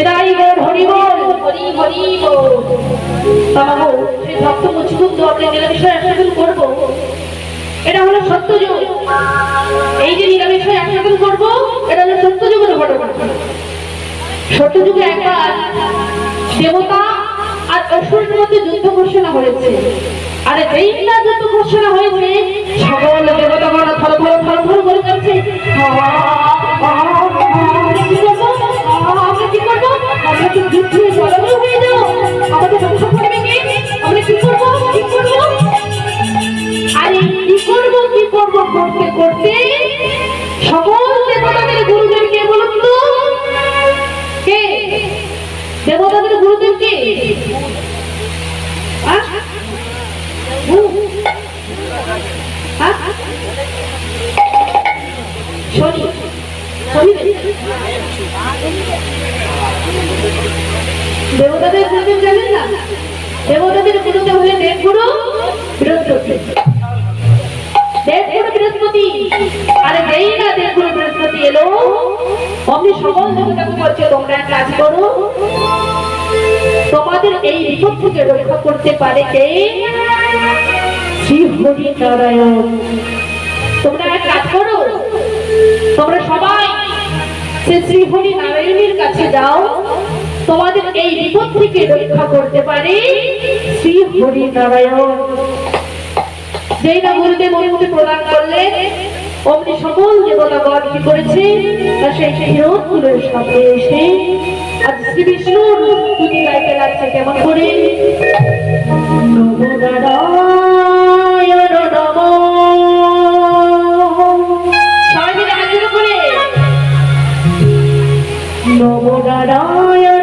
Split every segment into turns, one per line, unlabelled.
এদাই গো হরি বল হরি হরি বল সেই ভক্ত মুচকুন্দ করব। এটা হলো সত্যযুগ। এই যে নিরামিষের একসাথে করব এটা হলো সত্যযুগের ঘটনা সত্যযুগে একবার দেবতা আর অসুরের মধ্যে যুদ্ধ ঘোষণা হয়েছে। আর যেই না যুদ্ধ ঘোষণা হয়েছে সকল শনি দেবতাদের গুরুদেব জানেন না? দেবতাদের গুরুদেব হলে দেবগুরু বৃহস্পতি। দেবগুরু বৃহস্পতি। আরে যেই না দেবগুরু বৃহস্পতি, এলো। অমনি সকল দেবতাকে বলছে, তোমরা এক কাজ করো। তোমাদের এই বিপদ থেকে রক্ষা করতে পারে কে? শ্রী হরি নারায়ণ তোমরা এক কাজ করো। তোমরা সবাই সে শ্রী হরি নারায়ণের কাছে যাও। তোমাদের এই বিপদ থেকে রক্ষা করতে পারে। শ্রী হরি নারায়ণ। যেই না গুরুদেব অনুমতি প্রদান করলেন অমনি সকল দেবতাগণ কি করেছে? না সেই হিরণগুলোর সামনে এসে আজ শ্রী বিষ্ণুর তুলি গাইতে লাগছে কেমন করে? নমো নারায়ণ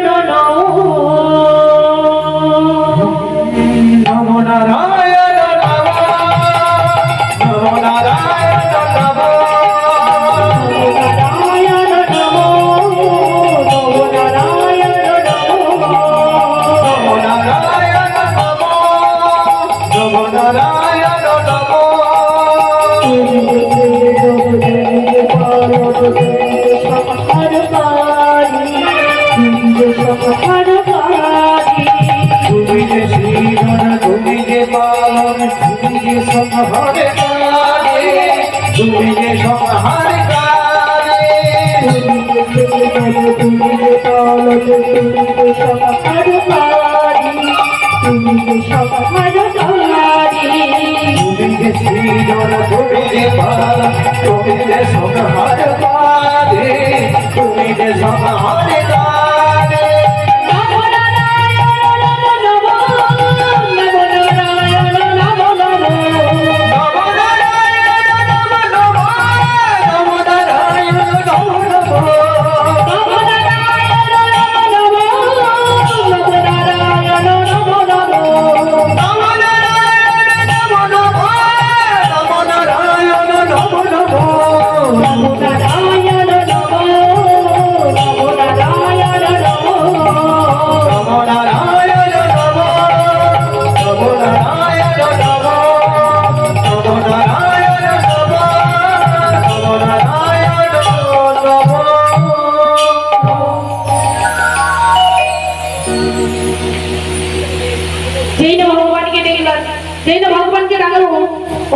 যে শ্রীধর তুমি যে পালন তুমি যে সংহারে কারে সংহারে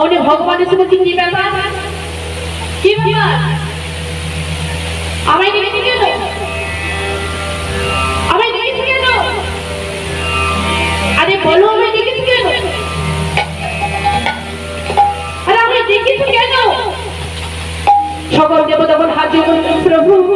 উনি ভগবানের সঙ্গে কি ব্যাপার। কি ব্যাপার? আমায় দেখেছি কেন আমায় সকল দেবতা করে, প্রভু